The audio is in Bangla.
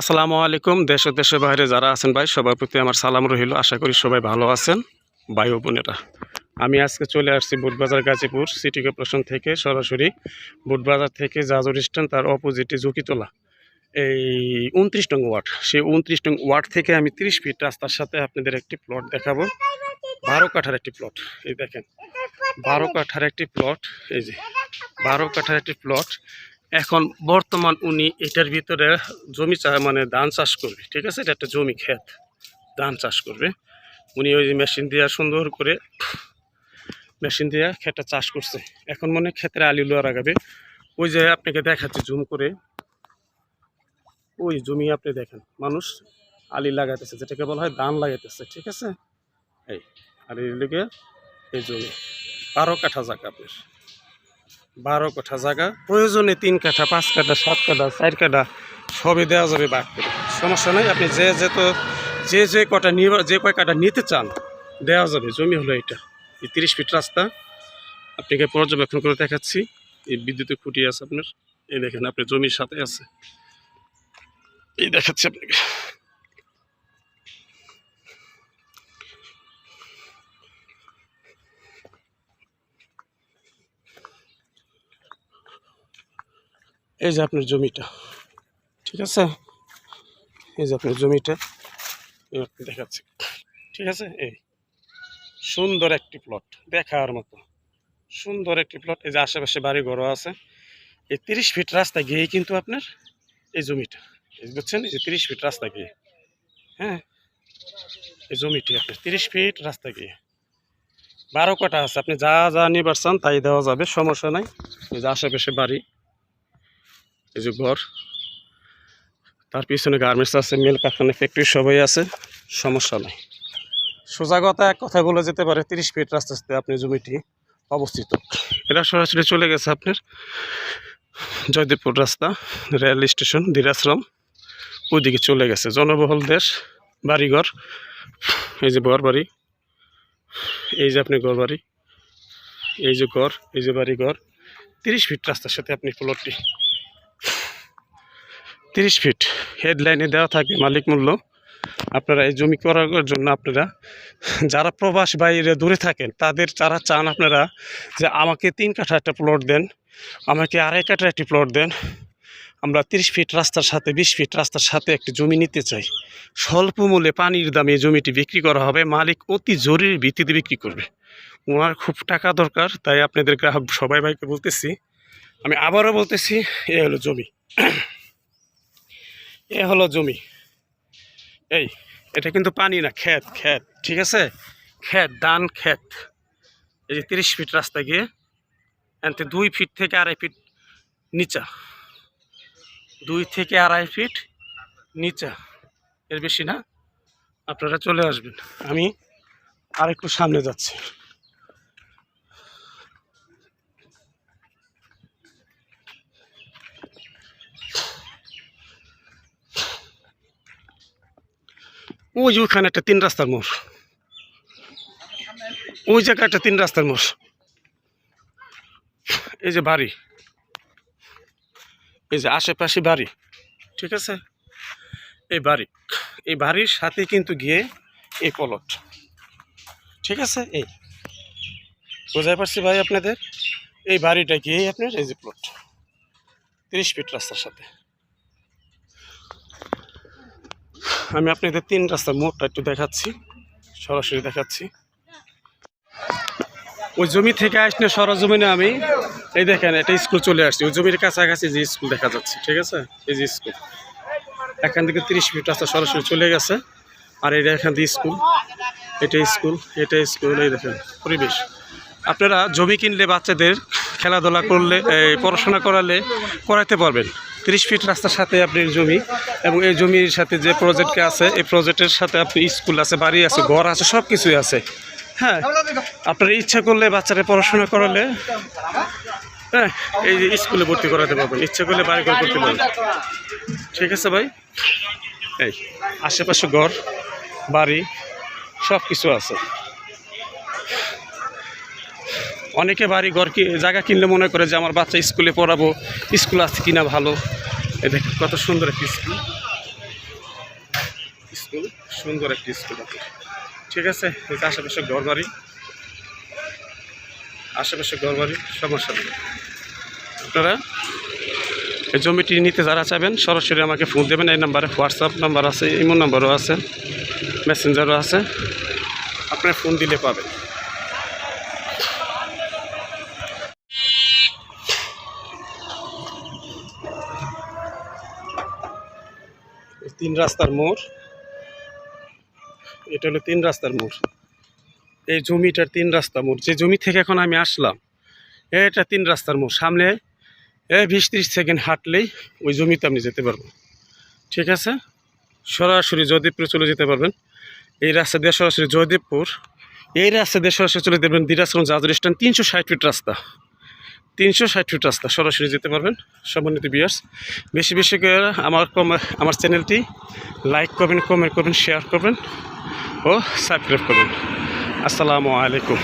আসসালামু আলাইকুম। দেশ ও দেশের বাইরে যারা আছেন ভাই, সবার প্রতি আমার সালাম রহিল আশা করি সবাই ভালো আছেন, ভাই ও বোনেরা। আমি আজকে চলে আসছি বুটবাজার গাজীপুর সিটি কর্পোরেশন থেকে, সরাসরি বুটবাজার থেকে জাজর স্ট্যান্ড, তার অপোজিটে ঝুঁকিতলা। এই উনত্রিশ নং ওয়ার্ড, সেই উনত্রিশ নং ওয়ার্ড থেকে আমি তিরিশ ফিট রাস্তার সাথে আপনাদের একটি প্লট দেখাবো। বারো কাঠার একটি প্লট এই দেখেন। বারো কাঠার একটি প্লট এই যে। বারো কাঠার একটি প্লট এখন বর্তমান উনি এটার ভিতরে জমি চা মানে ধান চাষ করবে, ঠিক আছে? এটা একটা জমি ক্ষেত, ধান চাষ করবে। উনি ওই মেশিন দিয়ে সুন্দর করে মেশিন দিয়ে ক্ষেতটা চাষ করছে। এখন মনে ক্ষেতের আলু লোয়া লাগাবে। ওই যে আপনাকে দেখাচ্ছি জুম করে। ওই জমি আপনি দেখেন, মানুষ আলি লাগাইতেছে, যেটাকে বলা হয় ধান লাগাইতেছে, ঠিক আছে? এই এই লিগে এই জমি, বারো কাঠা জায়গা বারো কাঠা জায়গা। প্রয়োজনে তিন কাঠা, পাঁচ কাঠা, সাত কাঠা, চার কাঠা সবই দেওয়া যাবে বাদ করে সমস্যা নাই, আপনি যে যে তো যে যে কটা নিয়ে যে কয় কাঠা নিতে চান দেওয়া যাবে। জমি হলো এটা। এই তিরিশ ফিট রাস্তা। আপনাকে পর্যবেক্ষণ করে দেখাচ্ছি। এই বিদ্যুতের খুঁটি আছে আপনার। এই দেখেন, আপনার জমির সাথে আছে। এই দেখাচ্ছি আপনাকে। এই যে আপনার জমিটা, ঠিক আছে? এই যে আপনার জমিটা দেখাচ্ছি। ঠিক আছে? এই সুন্দর একটি প্লট দেখার মতো। সুন্দর একটি প্লট এই যে আশেপাশে বাড়ি ঘরও আছে। এই তিরিশ ফিট রাস্তা গিয়েই কিন্তু আপনার এই জমিটা। এই বুঝছেন? এই যে তিরিশ ফিট রাস্তা গিয়ে। হ্যাঁ? এই জমিটি আপনার তিরিশ ফিট রাস্তা গিয়ে। বারো কটা আছে। আপনি যা যা নিবার চান তাই দেওয়া যাবে, সমস্যা নাই। এই যে আশেপাশে বাড়ি এই যে ঘর। তার পিছনে গার্মেন্টস আছে মিল কারখানা ফ্যাক্টরি সবাই আছে, সমস্যা নেই। সোজা কথা এক কথা বলে যেতে পারে, তিরিশ ফিট রাস্তা সাথে আপনি জমিটি অবস্থিত। এটা সরাসরি চলে গেছে আপনার জয়দেবপুর রাস্তা রেল স্টেশন দিরাশ্রম। ওইদিকে চলে গেছে, জনবহুল দেশ, বাড়িঘর। এই যে ঘর বাড়ি, এই যে আপনি ঘর বাড়ি, এই যে ঘর, এই যে বাড়ি ঘর তিরিশ ফিট রাস্তার সাথে আপনি প্লটটি তিরিশ ফিট হেডলাইনে দেওয়া থাকে মালিক মূল্য। আপনারা এই জমি করার জন্য আপনারা, যারা প্রবাস বাইরে দূরে থাকেন, তাদের যারা চান আপনারা যে আমাকে তিন কাঠা একটা প্লট দেন, আমাকে আড়াই কাঠা একটি প্লট দেন। আমরা তিরিশ ফিট রাস্তার সাথে, বিশ ফিট রাস্তার সাথে একটি জমি নিতে চাই। স্বল্প মূল্যে পানির দামে জমিটি বিক্রি করা হবে। মালিক অতি জরুরি ভিত্তিতে বিক্রি করবে। ওনার খুব টাকা দরকার, তাই আপনাদের গ্রাহক সবাই ভাইকে বলতেছি। আমি আবারও বলতেছি, এ হলো জমি। এ হলো জমি। এই, এটা কিন্তু পানি না, ক্ষেত ক্ষেত, ঠিক আছে? ক্ষেত ধান ক্ষেত। এই যে তিরিশ ফিট রাস্তা গিয়ে, এনতে দুই ফিট থেকে আড়াই ফিট নিচা। দুই থেকে আড়াই ফিট নিচা। এর বেশি না। আপনারা চলে আসবেন। আমি আরেকটু সামনে যাচ্ছি। ওই যে ওইখানে একটা তিন রাস্তার মোড়। ওই জায়গায় একটা তিন রাস্তার মোড়। এই যে বাড়ি। এই যে আশেপাশে বাড়ি। ঠিক আছে? এই বাড়ি। এই বাড়ির সাথে কিন্তু গিয়ে এই পলট। ঠিক আছে? এই। বোঝাই পারছি ভাই আপনাদের? এই বাড়িটা গিয়েই আপনার এই যে প্লট তিরিশ ফিট রাস্তার সাথে। আমি আপনাদের তিন রাস্তার মোড়টা একটু দেখাচ্ছি, সরাসরি দেখাচ্ছি। ওই জমি থেকে আসলে সরজমিনে আমি, এই দেখেন এটা স্কুল চলে আসছি। ওই জমির কাছাকাছি যে স্কুল দেখা যাচ্ছে, ঠিক আছে? এই যে স্কুল। এখান থেকে তিরিশ ফিট রাস্তা সরাসরি চলে গেছে। আর এটা এখান থেকে স্কুল, এটা স্কুল এটা স্কুল, এই দেখেন, পরিবেশ। আপনারা জমি কিনলে বাচ্চাদের খেলাধুলা করলে পড়াশোনা করালে করাতে পারবেন। তিরিশ ফিট রাস্তার সাথে আপনি জমি এবং এই জমির সাথে যে প্রজেক্টকে আছে, এই প্রজেক্টের সাথে আপনি স্কুল আছে, বাড়ি আছে, ঘর আছে সব কিছুই আছে। হ্যাঁ আপনার ইচ্ছা করলে বাচ্চারা পড়াশোনা করালে হ্যাঁ এই যে স্কুলে ভর্তি করাতে পারবেন। ইচ্ছা করলে বাড়ি ঘর করতে পারবেন। ঠিক আছে ভাই? এই, আশেপাশে ঘর, বাড়ি সব কিছু আছে। অনেকে বাড়ি ঘর কি জায়গা কিনলে মনে করে যে আমার বাচ্চা স্কুলে পড়াবো, স্কুল আছে কিনা ভালো। এ দেখেন কত সুন্দর একটি স্কুল। স্কুল, সুন্দর একটি স্কুল ঠিক আছে? আশেপাশে ঘর বাড়ি। আশেপাশে ঘর বাড়ি, সমস্যা নেই। আপনারা এই জমিটি নিতে যারা চাইবেন, সরাসরি আমাকে ফোন দেবেন। এই নাম্বারে হোয়াটসঅ্যাপ নাম্বার আছে, ইমো নাম্বারও আছে, মেসেঞ্জারও আছে। আপনার ফোন দিলে পাবেন। তিন রাস্তার মোড়। এটা হলো তিন রাস্তার মোড়। এই জমিটার তিন রাস্তা মোড়। যে জমি থেকে এখন আমি আসলাম, এটা তিন রাস্তার মোড়। সামনে এ বিশ ত্রিশ সেকেন্ড হাঁটলেই ওই জমিতে আপনি যেতে পারবেন। ঠিক আছে? সরাসরি জয়দেবপুরে চলে যেতে পারবেন। এই রাস্তা দিয়ে সরাসরি জয়দেবপুর, এই রাস্তা দিয়ে সরাসরি চলে যেতে পারবেন দিরাজগঞ্জ জাহাজ স্ট্যান্ড তিনশো ষাট ফিট রাস্তা। তিনশো ষাট ফিট রাস্তা সরাসরি যেতে পারবেন, সম্মানিত বিয়ার্স বেশি বেশি করে আমার আমার চ্যানেলটি লাইক করবেন কমেন্ট করবেন শেয়ার করবেন ও সাবস্ক্রাইব করবেন। আসসালামু আলাইকুম।